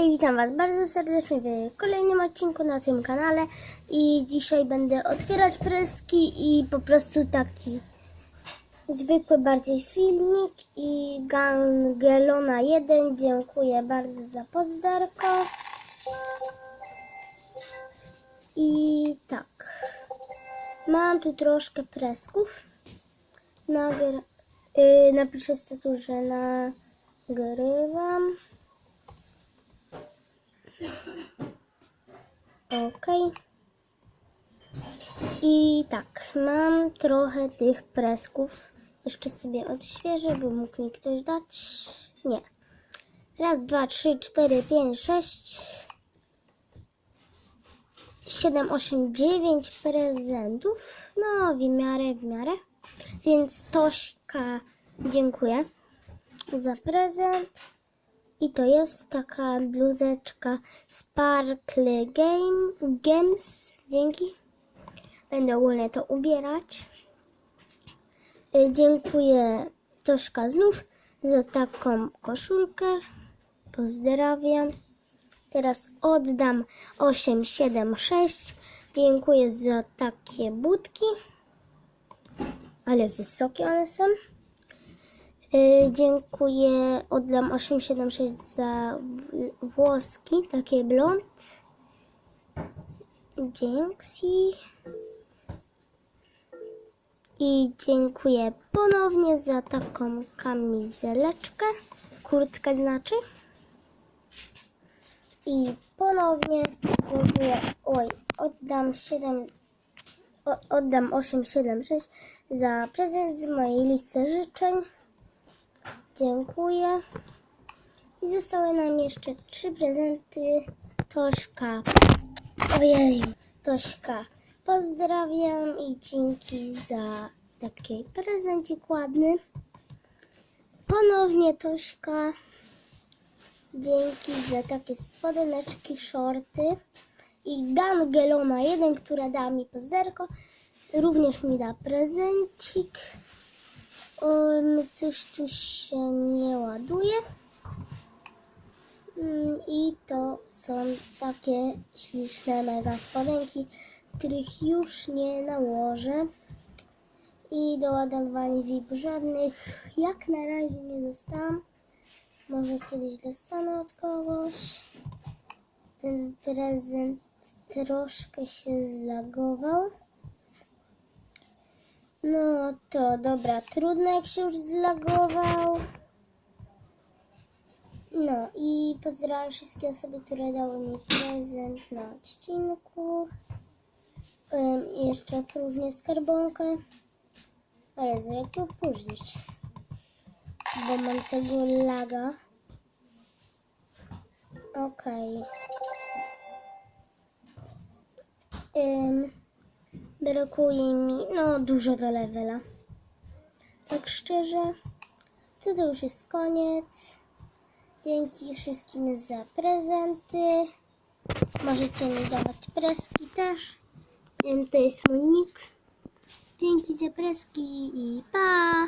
Hej, witam Was bardzo serdecznie w kolejnym odcinku na tym kanale i dzisiaj będę otwierać preski i po prostu taki zwykły bardziej filmik i Gangelona 1 dziękuję bardzo za pozdarko i tak. Mam tu troszkę presków. Nagr- yy, napiszę status, że nagrywam Ok. I tak, mam trochę tych presków. Jeszcze sobie odświeżę, by mógł mi ktoś dać. Nie. Raz, dwa, trzy, cztery, pięć, sześć, siedem, osiem, dziewięć prezentów. No, w miarę, w miarę. Więc Tośka, dziękuję za prezent. I to jest taka bluzeczka Sparkle Game, Games. Dzięki. Będę ogólnie to ubierać. Y, Dziękuję Tośka znów za taką koszulkę. Pozdrawiam. Teraz oddam 876. Dziękuję za takie budki. Ale wysokie one są. Y, dziękuję. Oddam 876 za włoski, takie blond. Dzięki. I dziękuję ponownie za taką kamizeleczkę. Kurtkę znaczy. I ponownie dziękuję. Oj, oddam 7 o- oddam 876 za prezent z mojej listy życzeń. Dziękuję. I zostały nam jeszcze trzy prezenty. Tośka. Ojej. Tośka. Pozdrawiam i dzięki za taki prezencik ładny. Ponownie Tośka. Dzięki za takie spodeneczki, shorty. I Gangelona 1, która da mi pozderko. Również mi da prezencik. Um, coś tu się nie ładuje. Mm, I to są takie śliczne mega spodenki, których już nie nałożę. I doładowań VIP żadnych jak na razie nie dostałam. Może kiedyś dostanę od kogoś. Ten prezent troszkę się zlagował. No to dobra, trudno jak się już zlagował. No i pozdrawiam wszystkie osoby, które dały mi prezent na odcinku. Um, jeszcze próżnię skarbonkę. O Jezu, jak to opóźnić? Bo mam tego laga. Okej. Ym, brakuje mi, no dużo do levela. Tak szczerze, to to już jest koniec. Dzięki wszystkim za prezenty. Możecie mi dawać preski też. To jest mój. Dzięki za preski i pa!